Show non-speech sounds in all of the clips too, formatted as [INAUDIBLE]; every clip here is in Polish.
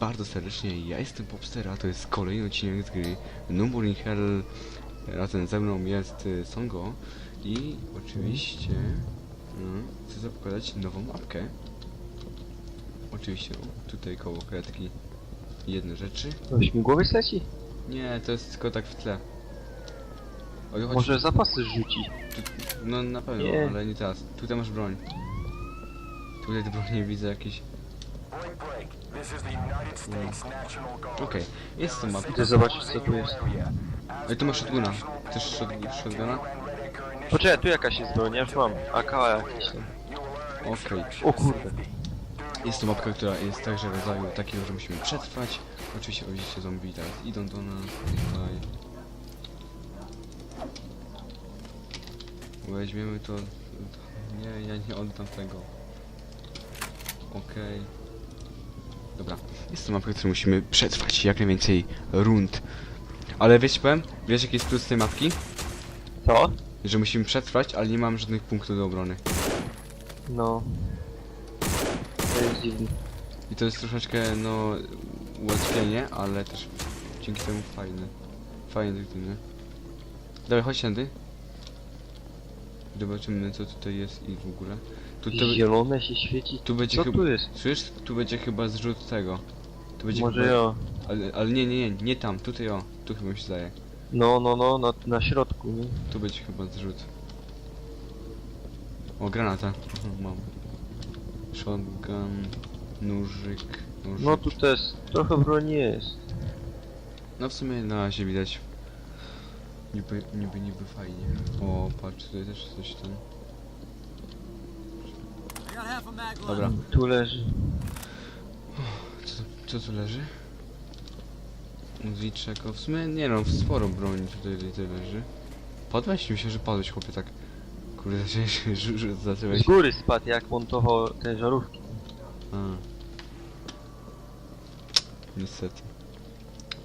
bardzo serdecznie, ja jestem Popster, a to jest kolejny odcinek z gry Number in Hell. Razem ze mną jest y, Songo i oczywiście no, chcę zapowiadać nową mapkę. Oczywiście o, tutaj koło kredki jedne rzeczy. No śmigłowiec leci? Nie, to jest tylko tak w tle. Oj, chodź, Może zapasy rzuci. no na pewno, Nie. ale nie teraz. Tutaj masz broń. Tutaj broń nie widzę jakieś. Okej, jest to mapka. Idę zobaczyć co tu jest. Ej, tu masz shotguna. Chcesz shot, shotguna? Poczekaj, tu jakaś jest broń, ja już mam. AK jakiś tam. Okej. O kurde. Jest to mapka, która jest także rodzaju takiego, że musimy przetrwać. Oczywiście oczywiście zombie teraz idą do nas tutaj. Weźmiemy to... Nie, ja nie oddam tego. Okej. Dobra. Jest to mapka, którą musimy przetrwać jak najwięcej rund. Ale wiesz, powiem? Wiesz jaki jest plus tej mapki? Co? Że musimy przetrwać, ale nie mam żadnych punktów do obrony. No. To jest dziwne. I to jest troszeczkę, no, ułatwienie, ale też dzięki temu fajne. Fajne nie? Dawaj, chodź tędy. Zobaczymy, co tutaj jest i w ogóle. Tu, tu, Zielone się świeci. tu będzie Co chyba... tu jest? Słyszysz? Tu będzie chyba zrzut tego. Tu będzie Może chyba... ja. Ale, ale nie, nie, nie, nie tam, tutaj o. Tu chyba mi się zdaje. No, no, no, na, na środku, nie? Tu będzie chyba zrzut. O, granata. Mhm, Mam. Shotgun, nóżyk, nóżyk. No tu też trochę broni jest. No w sumie na razie widać. Niby, niby, niby fajnie. O, patrz, tutaj też coś tam. Dobra, Tu leży. co, co tu leży? Muzyczek, o w sumie nie no, sporo broni tutaj, tutaj leży. Padłeś? Myślę, że padłeś chłopie tak. Kurde, [LAUGHS] zacząłeś, zacząłeś. Z góry spadł jak montował te żarówki. A. Niestety.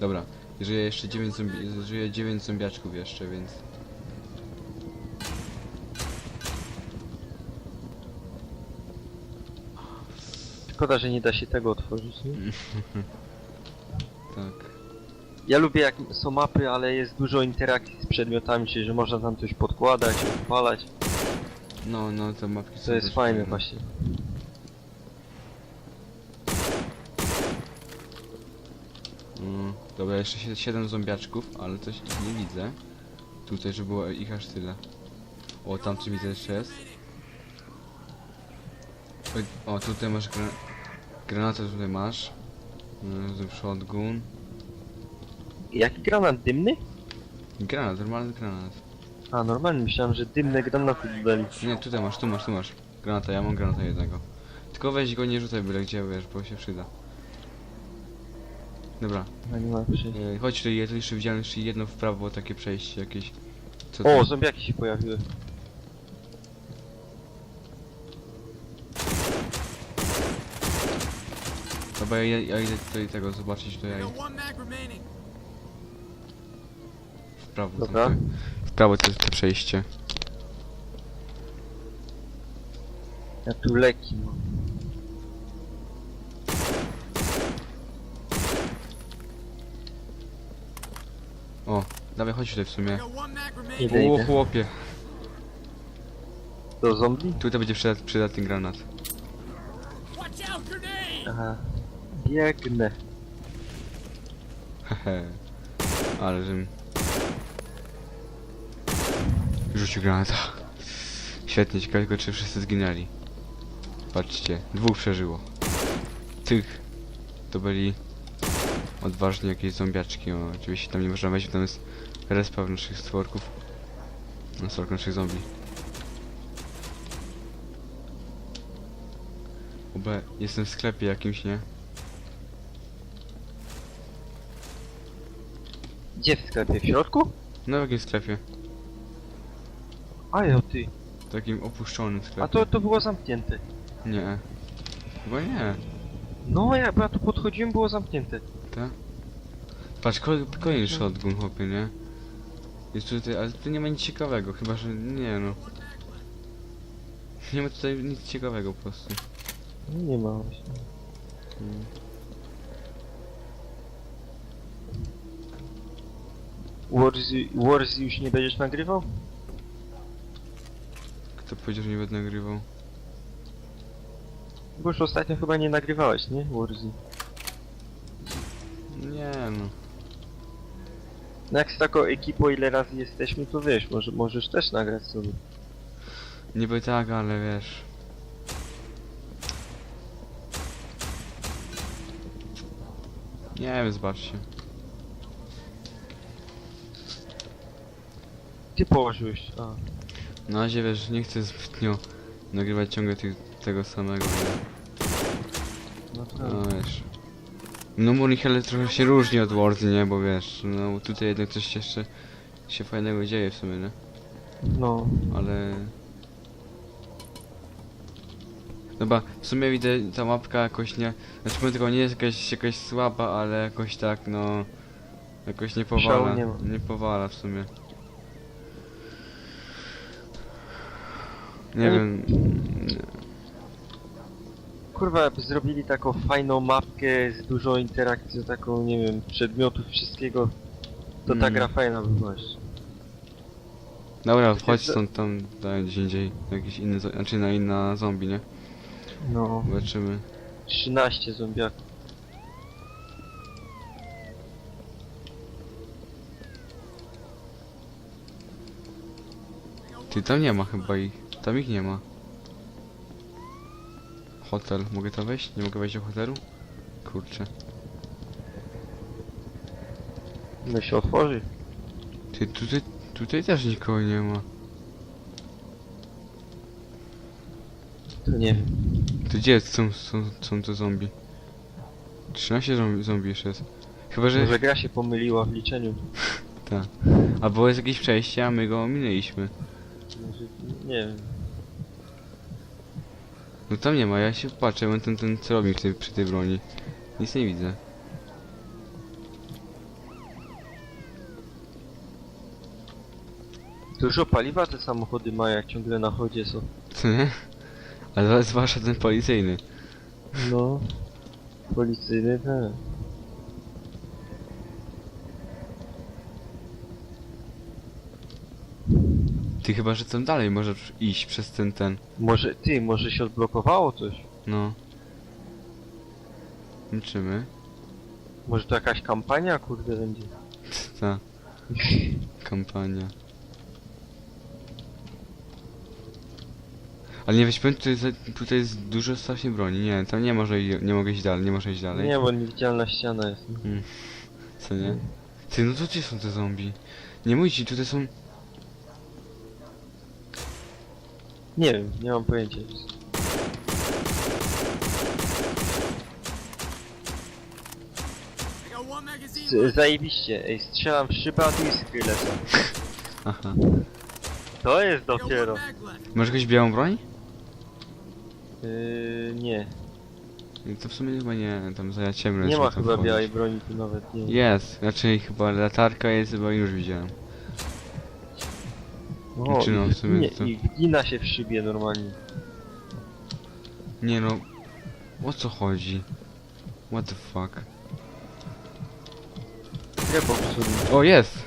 Dobra, żyje jeszcze 9 zombi żyje 9 zombiaczków jeszcze, więc... Szkoda, że nie da się tego otworzyć, nie? [LAUGHS] Tak. Ja lubię jak są mapy, ale jest dużo interakcji z przedmiotami, czyli że można tam coś podkładać, odpalać. No, no, te mapki są To jest też fajne właśnie. Mm, dobra, jeszcze 7 zombiaczków, ale coś tu nie widzę. Tutaj, że było ich aż tyle. O, tam co widzę jeszcze jest. O, tutaj masz gra granatę, tutaj masz. Mm, shotgun. Jaki granat dymny? Granat, normalny granat. A, normalnie myślałem, że dymne granaty dodali. Nie, tutaj masz, tu masz, tu masz. Granata, ja mam granata jednego. Tylko weź go, nie rzucaj byle gdzie, wiesz, bo się przyda. Dobra, No nie ma przejścia. e, chodź tutaj, ja tu jeszcze widziałem jeszcze jedno w prawo, takie przejście jakieś. Co O, to? zombiaki się pojawiły. Dobra, ja, ja idę tutaj tego zobaczyć, to ja idę w prawo. tam Dobra. te- W prawo to jest to przejście. Ja tu leki mam. Dawaj chodź tutaj w sumie. Idę, O idę. chłopie, Do zombie? tutaj będzie przydat, przydatny granat. Aha. Biegnę. Hehe. Ale żem... Rzucił granata. Świetnie, ciekawe tylko czy wszyscy zginęli. Patrzcie, dwóch przeżyło. Tych to byli odważni jakieś zombiaczki. O, oczywiście tam nie można wejść, bo tam jest respawn naszych stworków. No, stworków naszych zombie. Obe, jestem w sklepie jakimś, nie? Gdzie w sklepie? W środku? No w jakim sklepie? A ja ty. Takim opuszczonym sklepie. A to, to było zamknięte. Nie. Chyba nie. No ja, bo ja tu podchodziłem, było zamknięte. Tak? Patrz, kol kolejny shotgun, chłopie, nie? Jest tutaj, ale tu nie ma nic ciekawego, chyba że nie no. Nie ma tutaj nic ciekawego po prostu. Nie ma właśnie. Mm. Warzy, Warzy już nie będziesz nagrywał? Kto powiedział, że nie będę nagrywał? Bo już ostatnio chyba nie nagrywałeś, nie? Warzy. Nie no. No jak z taką ekipą ile razy jesteśmy, to wiesz, może, możesz też nagrać sobie. Niby tak, ale wiesz. Nie wiem, zobaczcie. Ty położyłeś, a. Na razie wiesz, nie chcę zbytnio nagrywać ciągle tych, tego samego. No tak. No wiesz. No Muriel trochę się różni od Warzy, nie? Bo wiesz, no tutaj jednak coś jeszcze się fajnego dzieje w sumie, nie? No. Ale... Chyba w sumie widzę ta mapka jakoś nie... Znaczy mówię tylko nie jest jakaś, jakaś słaba, ale jakoś tak no... Jakoś nie powala. Szału nie ma. Nie powala w sumie. Nie Ja nie- wiem... Kurwa, zrobili taką fajną mapkę z dużą interakcją, taką, nie wiem, przedmiotów, wszystkiego, to ta Mm. gra fajna by była. jeszcze. Dobra, Takie chodź za- stąd tam dalej gdzieś indziej. Jakiś inny, zo- znaczy na inna zombie, nie? No. Zobaczymy. 13 zombiaków. Ty tam nie ma chyba ich. Tam ich nie ma. Hotel. Mogę tam wejść? Nie mogę wejść do hotelu? Kurczę. No się otworzy. Ty tutaj, tutaj też nikogo nie ma. To nie wiem. Ty gdzie są, są, są te zombie? 13 zombie, zombie jeszcze jest. Chyba, że... Może gra się pomyliła w liczeniu. [LAUGHS] Albo jest jakieś przejście, a my go ominęliśmy. Może, nie wiem. No tam nie ma, ja się patrzę, mam ten, ten celownik przy, przy tej broni. Nic nie widzę. Dużo paliwa te samochody mają, jak ciągle na chodzie są. Co nie? Ale zwłaszcza ten policyjny. No. Policyjny, tak. Ty chyba, że tam dalej możesz iść przez ten, ten. Może, ty, może się odblokowało coś? No. Liczymy. Może to jakaś kampania, kurde, będzie. Ta. [LAUGHS] Kampania. Ale nie weź powiem, tutaj, za- tutaj jest dużo strasznie broni. Nie, tam nie może i- nie mogę iść dalej, nie może iść dalej. Nie, bo niewidzialna ściana jest. Co nie? Ty, no to gdzie są te zombie? Nie mój ci, tutaj są... Nie wiem, nie mam pojęcia. Z- Zajebiście, ej, strzelam w szybę, a tu lecą. Aha. To jest dopiero. Masz jakąś białą broń? Yy, nie, To w sumie chyba nie, tam za ciemno nie jest, ma żeby tam chyba wchodzić. białej broni tu nawet, nie. Jest, raczej chyba latarka jest, chyba już widziałem. O, no, w sumie nie, to- i wgina się w szybie normalnie. Nie no, o co chodzi? What the fuck? Nie popsuł. O, jest!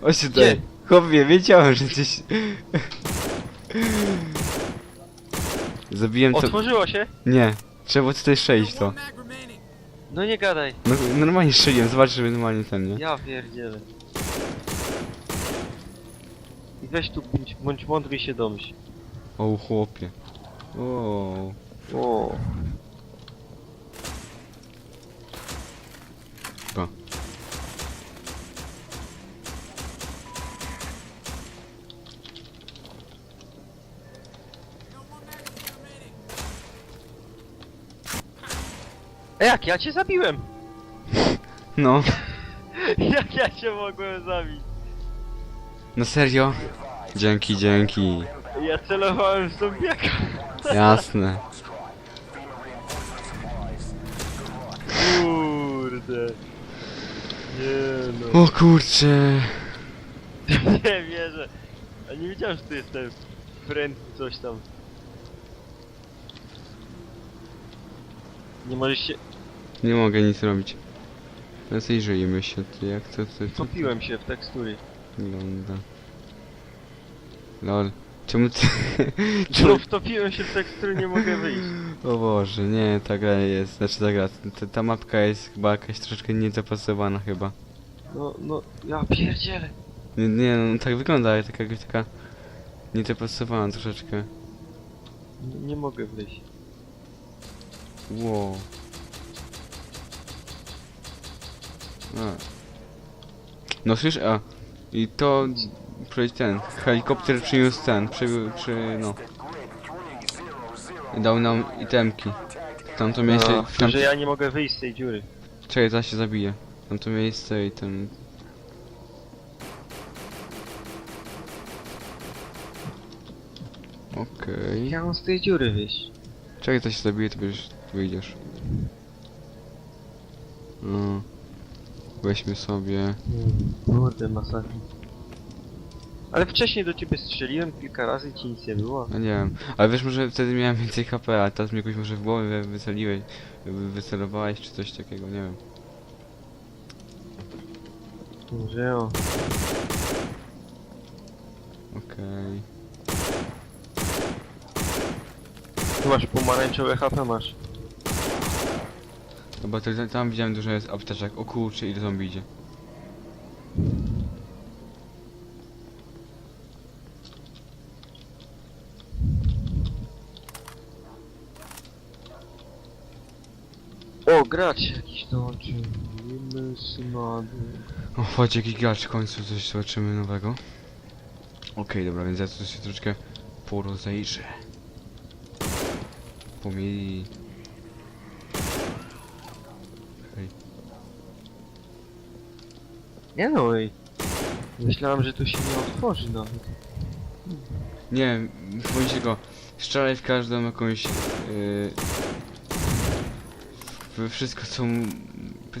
Chodź tutaj. Gdzie? Chłopie, wiedziałem, że gdzieś... Zabiłem to... Otworzyło się? Nie, trzeba tutaj przejść to. No nie gadaj. No, normalnie strzeliłem, zobacz, żeby normalnie ten, nie? Ja pierdzielę. I weź tu bądź, bądź mądry się domyśl. O, chłopie. O, O. Pa. A jak ja cię zabiłem? No, [LAUGHS] Jak ja cię mogłem zabić? No serio? Dzięki, dzięki. Ja celowałem w zombiaka. Jasne. Kurde. Nie no. O kurcze. [LAUGHS] Nie wierzę. A nie wiedziałem, że tu jest ten friend coś tam. Nie możesz się... Nie mogę nic robić. Rozejrzyjmy się, ty jak to, to, to, to Topiłem się w tekstury. Wygląda. Lol. Czemu ty... [LAUGHS] Czemu... Znów wtopiłem się w tekstury, nie mogę wyjść. [LAUGHS] O Boże, nie, ta gra jest, znaczy ta gra, ta, ta mapka jest chyba jakaś troszeczkę niedopasowana chyba. No, no, ja pierdzielę. Nie, nie no tak wygląda, ale taka jakaś taka niedopasowana troszeczkę. Nie, nie mogę wyjść. Wow. A. No słyszysz, a i to przejść ten, helikopter przyniósł ten, przy, przy no. Dał nam itemki. W tamto miejsce, No, w tam, że ja nie mogę wyjść z tej dziury. czekaj, zaraz się zabije. W tamto miejsce i ten... Okej. Ja mam z tej dziury wyjść. Czekaj, to się zabije, to będziesz, wyjdziesz. No. Weźmy sobie... Kurde, masakra. Ale wcześniej do ciebie strzeliłem kilka razy, ci nic nie było. No nie wiem, ale wiesz, może wtedy miałem więcej HP, a teraz mi jakoś może w głowie wy- wyceliłeś, wy- wycelowałeś czy coś takiego, nie wiem. O. Okej. Tu masz pomarańczowe HP masz. Dobra, to tam- widziałem dużo jest apteczek. O kurczę, ile zombie idzie. O, gracz jakiś dołączył. Inny smady. O, chodź, jakiś gracz w końcu coś zobaczymy nowego. Okej, dobra, więc ja tu się troszeczkę porozejrzę. Pomieli... Nie no, ej. Myślałem, że tu się nie otworzy nawet. Nie, bądź tylko strzelaj w każdą jakąś... Yy, we wszystko co... m-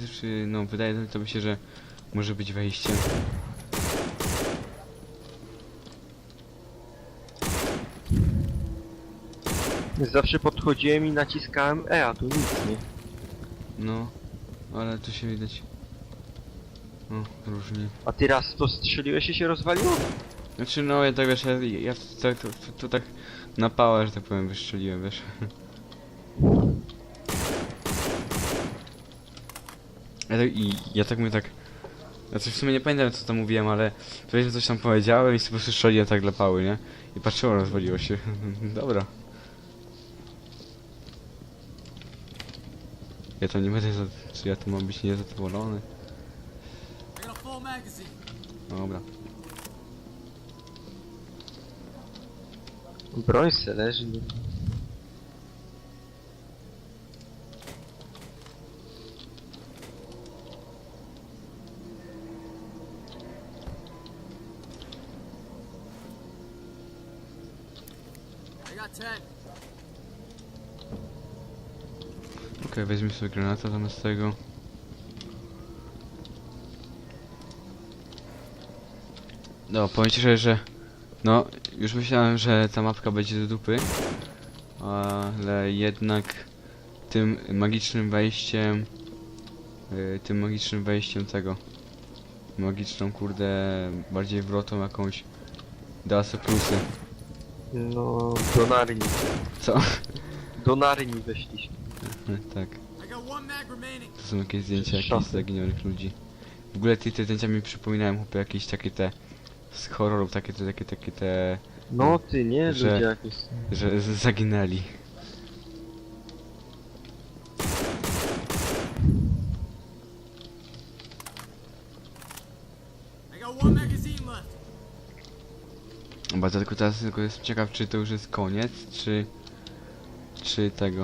przy- No, wydaje mi to się, że może być wejście. Zawsze podchodziłem i naciskałem E, a tu nic nie. No, ale tu się widać... No, różnie. A ty raz to strzeliłeś i się rozwaliło? Znaczy no, ja tak wiesz, ja, ja tak, to, to, to tak na pałę, że tak powiem, wystrzeliłem, wiesz. Ja tak, i ja tak mówię tak... Znaczy w sumie nie pamiętam co tam mówiłem, ale powiedzmy coś tam powiedziałem i sobie po prostu strzeliłem tak dla pały, nie? I patrzyłem, rozwaliło się. [LAUGHS] Dobra. Ja to nie będę za... Czy ja tu mam być niezadowolony? I got a full magazine. Dobra. Broń se leży. No. I got ten. Okej, weźmy sobie granata zamiast tego. No, powiem ci szczerze, że... No, już myślałem, że ta mapka będzie do dupy. Ale jednak... Tym magicznym wejściem... y, tym magicznym wejściem tego... Magiczną, kurde... Bardziej wrotą jakąś... Da sobie plusy. No, do narni. Co? Do narni weszliśmy. tak. To są jakieś zdjęcia jakichś zaginionych ludzi. W ogóle te, te zdjęcia mi przypominają chłopie jakieś takie te z horrorów, takie te, takie, takie te, No ty, nie? Że- Ludzie jakieś... że z, zaginęli. I got one magazine left. Bo to tylko teraz tylko jestem ciekaw, czy to już jest koniec, czy... czy tego.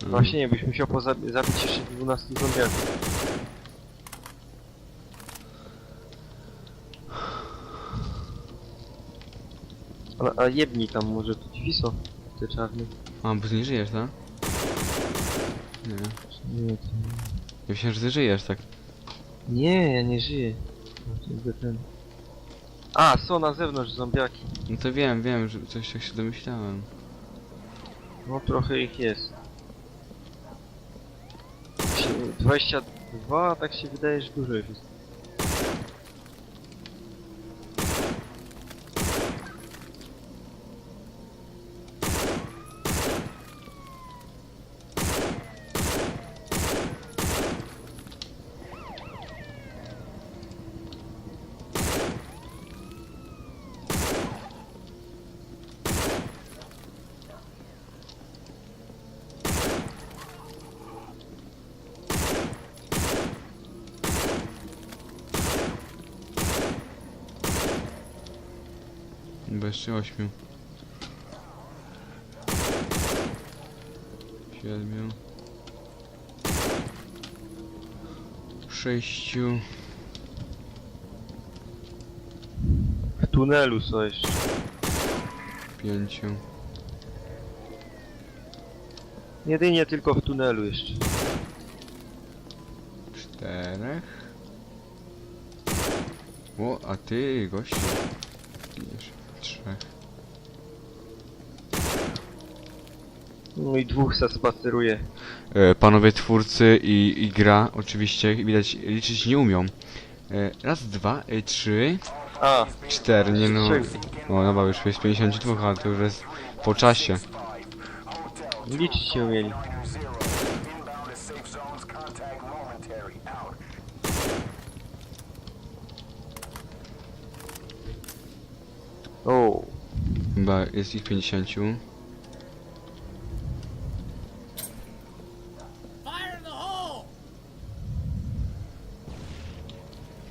Mm. Właśnie nie, byś musiał pozabi- zabić jeszcze 12 zombiaków. A, a jebni tam może tu są, te czarne. A, bo ty nie żyjesz, tak? Nie. Nie, to... Ja myślałem, że ty żyjesz, tak. nie, ja nie żyję. No, jakby ten... A, są na zewnątrz zombiaki. No to wiem, wiem, że coś tak się domyślałem. No trochę ich jest. Się 22, tak się wydaje, że dużo już jest. Bo jeszcze ośmiu. Siedmiu. Sześciu. W tunelu są jeszcze. Pięciu. Jedynie tylko w tunelu jeszcze. Czterech. O, a ty, gościu. Giniesz. No i dwóch se spaceruje. E, panowie twórcy i, i gra oczywiście widać liczyć nie umią. E, raz, dwa, e, trzy, A, cztery, nie no. O, no bo już jest 52, ale to już jest po czasie. liczyć się umieli. Chyba jest ich 50. Fire in the hole!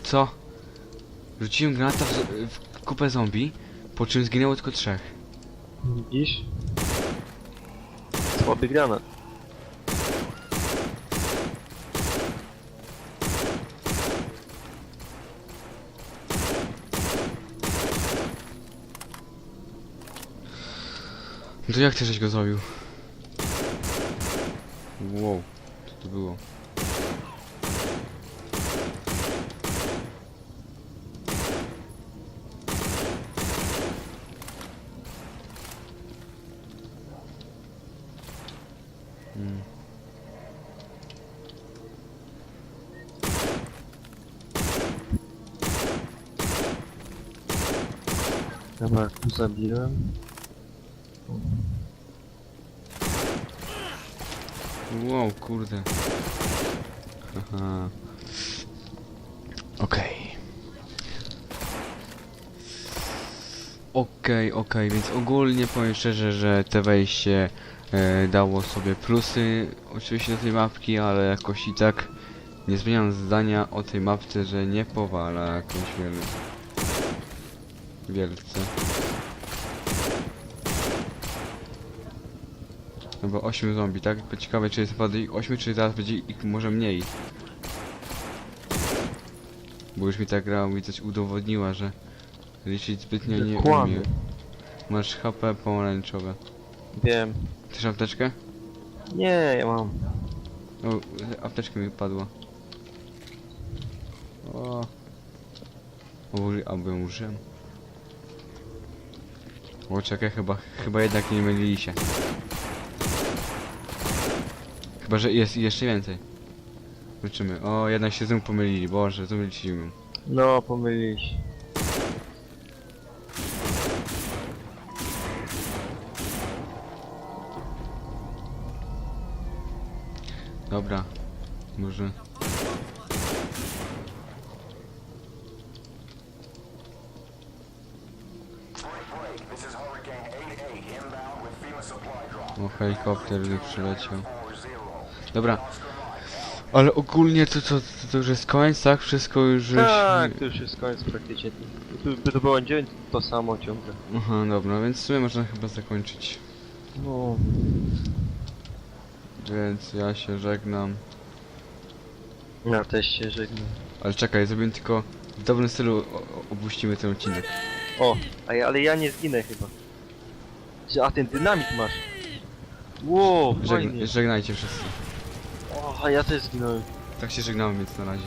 Co? Rzuciłem granata w, w kupę zombie, po czym zginęło tylko trzech. widzisz? Słaby granat. To jak ty żeś go zrobił? Wow, co to było? Hmm. Dobra, tu zabiłem. Wow, kurde. Haha. Okej. Okej, okej, więc ogólnie powiem szczerze, że te wejście e, dało sobie plusy oczywiście do tej mapki, ale jakoś i tak nie zmieniam zdania o tej mapce, że nie powala jakoś wiel... wielce. No bo 8 zombie, tak? Bo Ciekawe czy jest naprawdę ich 8, czy zaraz będzie ich może mniej. Bo już mi ta gra mi coś udowodniła, że liczyć zbytnio nie Kłamie. umie. Masz HP pomarańczowe. Wiem. Chcesz apteczkę? Nie, ja mam. O, apteczka mi padła. O. O, ją użyłem. O, czekaj, chyba, chyba jednak nie mylili się. Chyba, że jest jeszcze więcej. Zobaczymy. O, jednak się znów pomylili. Boże, znów się umiem. No, pomylili się. Dobra. Może... Break, break. This is Hurricane 8-8. Inbound with FEMA supply drop. O, helikopter już przyleciał. 4-0. Dobra. Ale ogólnie to, to, to, już jest koniec, tak? Wszystko już... żeś- Tak, to już jest koniec praktycznie. Tu by to było dzień to samo ciągle. Aha, dobra, więc w sumie można chyba zakończyć. No. Więc ja się żegnam. Ja też się żegnam. Ale czekaj, zrobię tylko w dobrym stylu o- o- opuścimy ten odcinek. O, a ja, ale ja nie zginę chyba. Czy- A ten dynamit masz. Wow, Żegn fajnie. żegnajcie wszyscy. O, a ja też zginąłem. Tak się żegnamy, więc na razie.